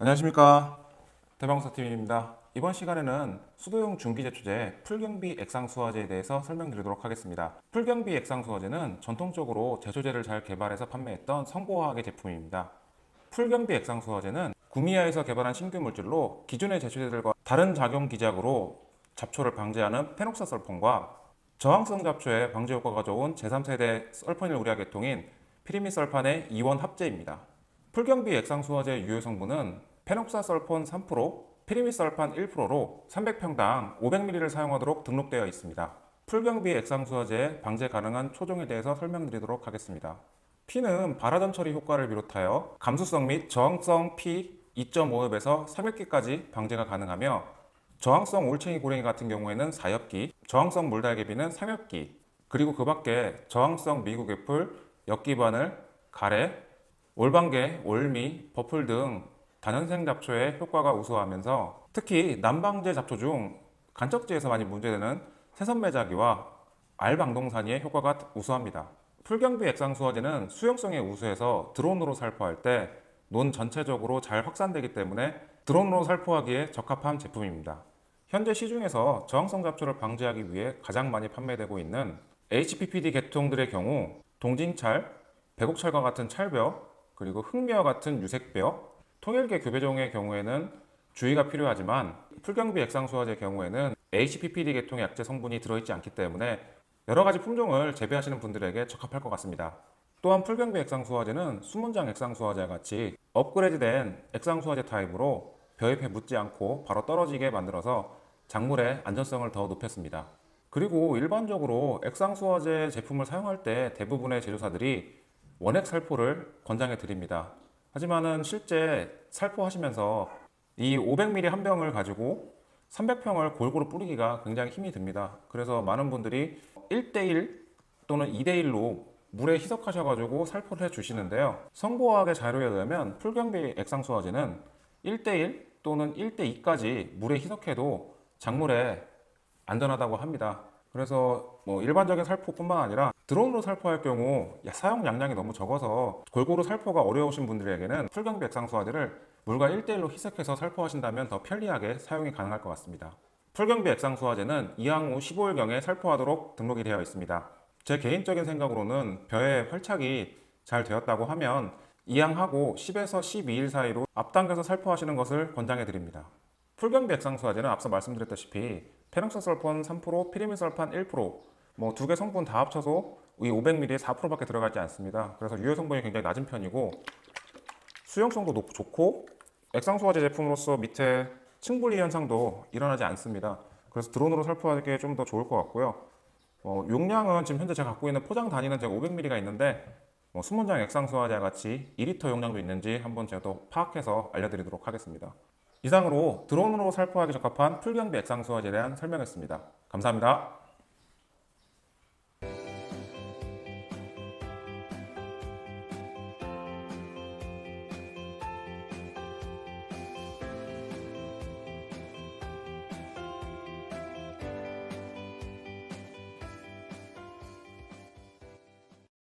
안녕하십니까. 대방사팀입니다. 이번 시간에는 수도용 중기제초제 풀경비 액상수화제에 대해서 설명드리도록 하겠습니다. 풀경비 액상수화제는 전통적으로 제초제를 잘 개발해서 판매했던 성보화학의 제품입니다. 풀경비 액상수화제는 구미야에서 개발한 신규 물질로 기존의 제초제들과 다른 작용 기작으로 잡초를 방지하는 페녹사설폰과 저항성 잡초에 방지 효과가 좋은 제3세대 설포닐 우리아 계통인 피리미설판의 이원 합제입니다. 풀경비 액상 수화제 유효 성분은 페녹사설폰 3%, 피리미설판 1%로 300평당 500ml를 사용하도록 등록되어 있습니다. 풀경비 액상 수화제 방제 가능한 초종에 대해서 설명드리도록 하겠습니다. P는 발화전 처리 효과를 비롯하여 감수성 및 저항성 P 2.5엽에서 3엽기까지 방제가 가능하며 저항성 올챙이 고랭이 같은 경우에는 4엽기, 저항성 물달개비는 3엽기, 그리고 그 밖에 저항성 미국 애플, 엽기 바늘, 가래, 올방개, 올미, 버플 등 단연생 잡초의 효과가 우수하면서 특히 난방제 잡초 중 간척지에서 많이 문제되는 새선매자기와 알방동산이의 효과가 우수합니다. 풀경비 액상수화제는 수용성이 우수해서 드론으로 살포할 때 논 전체적으로 잘 확산되기 때문에 드론으로 살포하기에 적합한 제품입니다. 현재 시중에서 저항성 잡초를 방지하기 위해 가장 많이 판매되고 있는 HPPD 계통들의 경우 동진찰, 백옥찰과 같은 찰벼, 그리고 흑미와 같은 유색벼, 통일계 교배종의 경우에는 주의가 필요하지만 풀경비 액상수화제 경우에는 HPPD 계통의 약제 성분이 들어있지 않기 때문에 여러 가지 품종을 재배하시는 분들에게 적합할 것 같습니다. 또한 풀경비 액상수화제는 수문장 액상수화제와 같이 업그레이드된 액상수화제 타입으로 벼잎에 묻지 않고 바로 떨어지게 만들어서 작물의 안전성을 더 높였습니다. 그리고 일반적으로 액상수화제 제품을 사용할 때 대부분의 제조사들이 원액 살포를 권장해 드립니다. 하지만은 실제 살포하시면서 이 500ml 한 병을 가지고 300평을 골고루 뿌리기가 굉장히 힘이 듭니다. 그래서 많은 분들이 1대1 또는 2대1로 물에 희석하셔가지고 살포를 해주시는데요. 성보학의 자료에 의하면 풀경비 액상수화제는 1대1 또는 1대2까지 물에 희석해도 작물에 안전하다고 합니다. 그래서 뭐 일반적인 살포뿐만 아니라 드론으로 살포할 경우 사용 양량이 너무 적어서 골고루 살포가 어려우신 분들에게는 풀경비 액상수화제를 물과 1대1로 희석해서 살포하신다면 더 편리하게 사용이 가능할 것 같습니다. 풀경비 액상수화제는 이항 후 15일경에 살포하도록 등록이 되어 있습니다. 제 개인적인 생각으로는 벼의 활착이 잘 되었다고 하면 이항하고 10에서 12일 사이로 앞당겨서 살포하시는 것을 권장해 드립니다. 풀경비 액상수화제는 앞서 말씀드렸다시피 페녹사설폰 3%, 피리미설판 1%, 뭐 두 개 성분 다 합쳐서 이 500ml에 4%밖에 들어가지 않습니다. 그래서 유효 성분이 굉장히 낮은 편이고 수용성도 높, 좋고 액상수화제 제품으로서 밑에 층분리 현상도 일어나지 않습니다. 그래서 드론으로 살포하기에 좀 더 좋을 것 같고요. 어, 용량은 지금 현재 제가 갖고 있는 포장 단위는 제가 500ml가 있는데 뭐 수문장 액상수화제와 같이 2리터 용량도 있는지 한번 제가 또 파악해서 알려드리도록 하겠습니다. 이상으로 드론으로 살포하기 적합한 풀경비 액상수화제에 대한 설명이었습니다. 감사합니다.